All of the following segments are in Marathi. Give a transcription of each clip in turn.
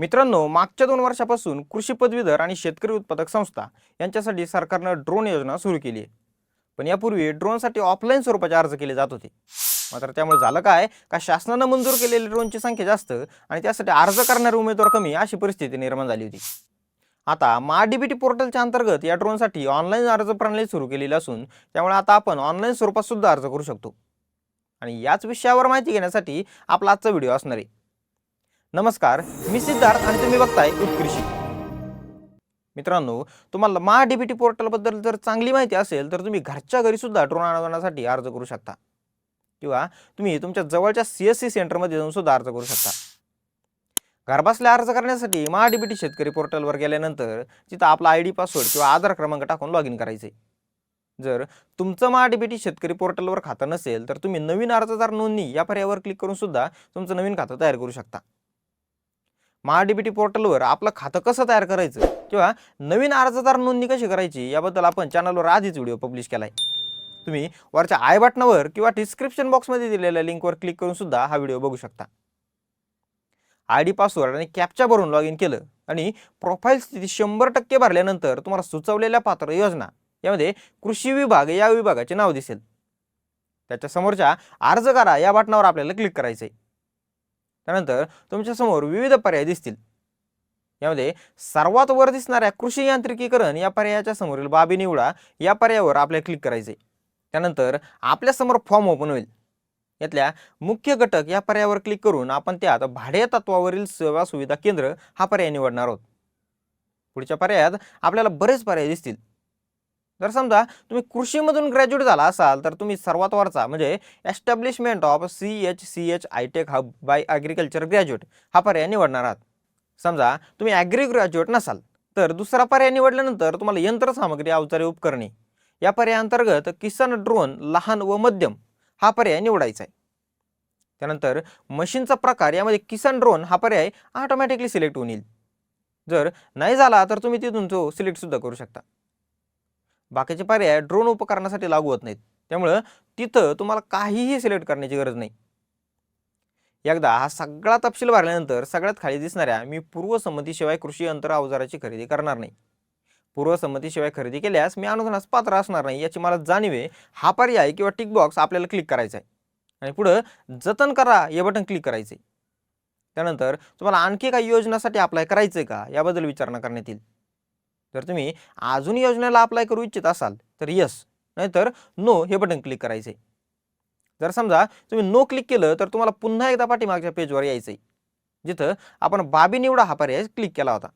मित्रांनो मागच्या दोन वर्षापासून कृषी पदवीधर आणि शेतकरी उत्पादक संस्था यांच्यासाठी सरकारनं ड्रोन योजना सुरू केली आहे. पण यापूर्वी ड्रोनसाठी ऑफलाईन स्वरूपाचे अर्ज केले जात होते. मात्र त्यामुळे झालं काय का शासनानं मंजूर केलेली ड्रोनची संख्या जास्त आणि त्यासाठी अर्ज करणारे उमेदवार कमी अशी परिस्थिती निर्माण झाली होती. आता महाडीबीटी पोर्टलच्या अंतर्गत या ड्रोनसाठी ऑनलाईन अर्ज प्रणाली सुरू केलेली असून त्यामुळे आता आपण ऑनलाईन स्वरूपात सुद्धा अर्ज करू शकतो. आणि याच विषयावर माहिती घेण्यासाठी आपला आजचा व्हिडिओ असणार आहे. नमस्कार मी सिद्धार्थ आणि तुम्ही बघताय उत्कृषी मित्रांनो तुम्हाला महाडीबीटी पोर्टलबद्दल जर चांगली माहिती असेल तर तुम्ही घरच्या घरी सुद्धा ड्रोन आणवण्यासाठी अर्ज करू शकता. किंवा तुम्ही तुमच्या जवळच्या सी एस सी सेंटरमध्ये जाऊन सुद्धा अर्ज करू शकता. घरबसल्या अर्ज करण्यासाठी महाडीबीटी शेतकरी पोर्टलवर गेल्यानंतर तिथं आपला आय डी पासवर्ड किंवा आधार क्रमांक टाकून लॉग इन करायचे. जर तुमचं महाडीबीटी शेतकरी पोर्टलवर खातं नसेल तर तुम्ही नवीन अर्जदार नोंदणी या पर्यायावर क्लिक करून सुद्धा तुमचं नवीन खातं तयार करू शकता. महाडीबीटी पोर्टलवर आपलं खातं कसं तयार करायचं? किंवा नवीन अर्जदार नोंदणी कशी करायची? याबद्दल आपण चॅनलवर आधीच व्हिडिओ पब्लिश केला आहे तुम्ही वरच्या आय बटनावर किंवा डिस्क्रिप्शन बॉक्समध्ये दिलेल्या लिंकवर क्लिक करून सुद्धा हा व्हिडिओ बघू शकता. आय डी पासवर्ड आणि कॅपच्या भरून लॉग इन केलं आणि प्रोफाईल स्थिती शंभर टक्के भरल्यानंतर तुम्हाला सुचवलेल्या पात्र योजना यामध्ये कृषी विभाग या विभागाचे नाव दिसेल. त्याच्या समोरच्या अर्ज करा या बटनावर आपल्याला क्लिक करायचं आहे त्यानंतर तुमच्यासमोर विविध पर्याय दिसतील. यामध्ये सर्वात वर दिसणाऱ्या कृषी यांत्रिकीकरण या पर्यायाच्या समोरील बाबी निवडा. या पर्यायावर आपल्याला क्लिक करायचे त्यानंतर आपल्यासमोर फॉर्म ओपन होईल. यातल्या मुख्य घटक या पर्यायावर क्लिक करून आपण त्यात भाडे तत्वावरील सेवा सुविधा केंद्र हा पर्याय निवडणार आहोत. पुढच्या पर्यायात आपल्याला बरेच पर्याय दिसतील. जर समजा तुम्ही कृषीमधून ग्रॅज्युएट झाला असाल तर तुम्ही सर्वात वरचा म्हणजे establishment of C H C H itech hub by agriculture graduate हा पर्याय निवडणार आहात. समजा तुम्ही ॲग्री ग्रॅज्युएट नसाल तर दुसरा पर्याय निवडल्यानंतर तुम्हाला यंत्रसामग्री अवजारे उपकरणे या पर्यायांतर्गत किसान ड्रोन लहान व मध्यम हा पर्याय निवडायचा आहे. त्यानंतर मशीनचा प्रकार यामध्ये किसान ड्रोन हा पर्याय ऑटोमॅटिकली सिलेक्ट होऊन येईल. जर नाही झाला तर तुम्ही तिथून तो सिलेक्टसुद्धा करू शकता. बाकीचे पर्याय ड्रोन उपकरणासाठी लागू होत नाहीत. त्यामुळं तिथं तुम्हाला काहीही सिलेक्ट करण्याची गरज नाही. एकदा हा सगळा तपशील भरल्यानंतर सगळ्यात खाली दिसणाऱ्या मी पूर्वसंमतीशिवाय कृषी यंत्र अवजाराची खरेदी करणार नाही. पूर्वसंमतीशिवाय खरेदी केल्यास मी अनुदानास पात्र असणार नाही याची मला जाणीव आहे. हा पर्याय किंवा टिक बॉक्स आपल्याला क्लिक करायचा आहे. आणि पुढं जतन करा हे बटन क्लिक करायचं आहे त्यानंतर तुम्हाला आणखी काही योजनासाठी अप्लाय करायचं आहे का? याबद्दल विचारणा करण्यात येईल. जर तुम्ही अजून योजनेला अप्लाय करू इच्छित असाल तर यस नाहीतर नो हे बटन क्लिक करायचे जर समजा तुम्ही नो क्लिक केलं तर तुम्हाला पुन्हा एकदा पाठीमागच्या पेजवर यायचं आहे जिथं आपण बाबी निवडा हा पर्याय क्लिक केला होता.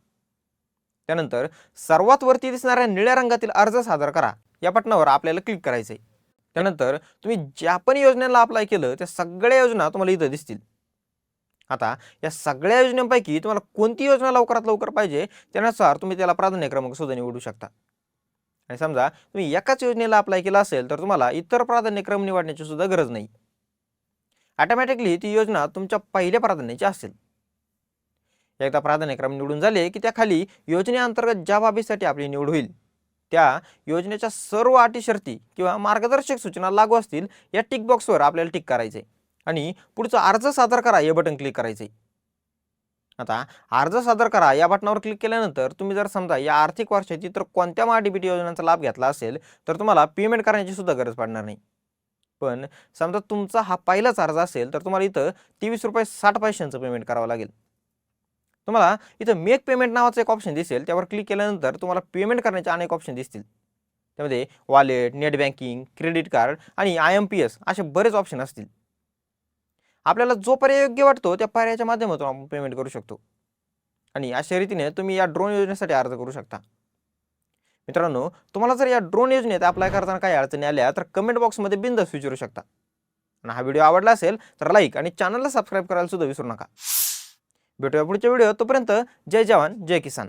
त्यानंतर सर्वात वरती दिसणाऱ्या निळ्या रंगातील अर्ज सादर करा. या बटनावर आपल्याला क्लिक करायचं आहे त्यानंतर तुम्ही ज्या पण योजनेला अप्लाय केलं त्या सगळ्या योजना तुम्हाला इथं दिसतील. आता या सगळ्या योजनांपैकी तुम्हाला कोणती योजना लवकरात लवकर पाहिजे? त्यानुसार तुम्ही त्याला प्राधान्यक्रमांक सुद्धा निवडू शकता. आणि समजा तुम्ही एकाच योजनेला अप्लाय केला असेल तर तुम्हाला इतर प्राधान्यक्रम निवडण्याची सुद्धा गरज नाही. ऑटोमॅटिकली ती योजना तुमच्या पहिल्या प्राधान्याची असेल. एकदा प्राधान्यक्रम निवडून झाले की त्याखाली योजनेअंतर्गत ज्या बाबीसाठी आपली निवड होईल त्या योजनेच्या सर्व अटी शर्ती किंवा मार्गदर्शक सूचना लागू असतील या टिक बॉक्सवर आपल्याला टिक करायचे आणि पुढचं अर्ज सादर करा हे बटन क्लिक करायचे आता अर्ज सादर करा या बटनावर क्लिक केल्यानंतर तुम्ही जर समजा या आर्थिक वर्षाची तर कोणत्या महाडीबीटी योजनांचा लाभ घेतला असेल तर तुम्हाला पेमेंट करण्याची सुद्धा गरज पडणार नाही. पण समजा तुमचा हा पहिलाच अर्ज असेल तर तुम्हाला इथं तेवीस रुपये साठ पैशांचं पेमेंट करावं लागेल. तुम्हाला इथं मेक पेमेंट नावाचं एक ऑप्शन दिसेल त्यावर क्लिक केल्यानंतर तुम्हाला पेमेंट करण्याचे अनेक ऑप्शन दिसतील. त्यामध्ये wallet net banking credit card आणि आय एम पी एस असे बरेच ऑप्शन असतील. आपल्याला जो पर्याय योग्य वाटतो त्या पर्यायाच्या माध्यमातून आपण पेमेंट करू शकतो. आणि अशा रीतीने तुम्ही या ड्रोन योजनेसाठी अर्ज करू शकता. मित्रांनो तुम्हाला जर या ड्रोन योजनेत अप्लाय करताना काही अडचणी आल्या तर कमेंट बॉक्समध्ये बिंदास विचारू शकता. आणि हा व्हिडिओ आवडला असेल तर लाईक आणि चॅनलला सबस्क्राईब करायला सुद्धा विसरू नका. भेटूया पुढच्या व्हिडिओ तोपर्यंत जय जवान जय किसान.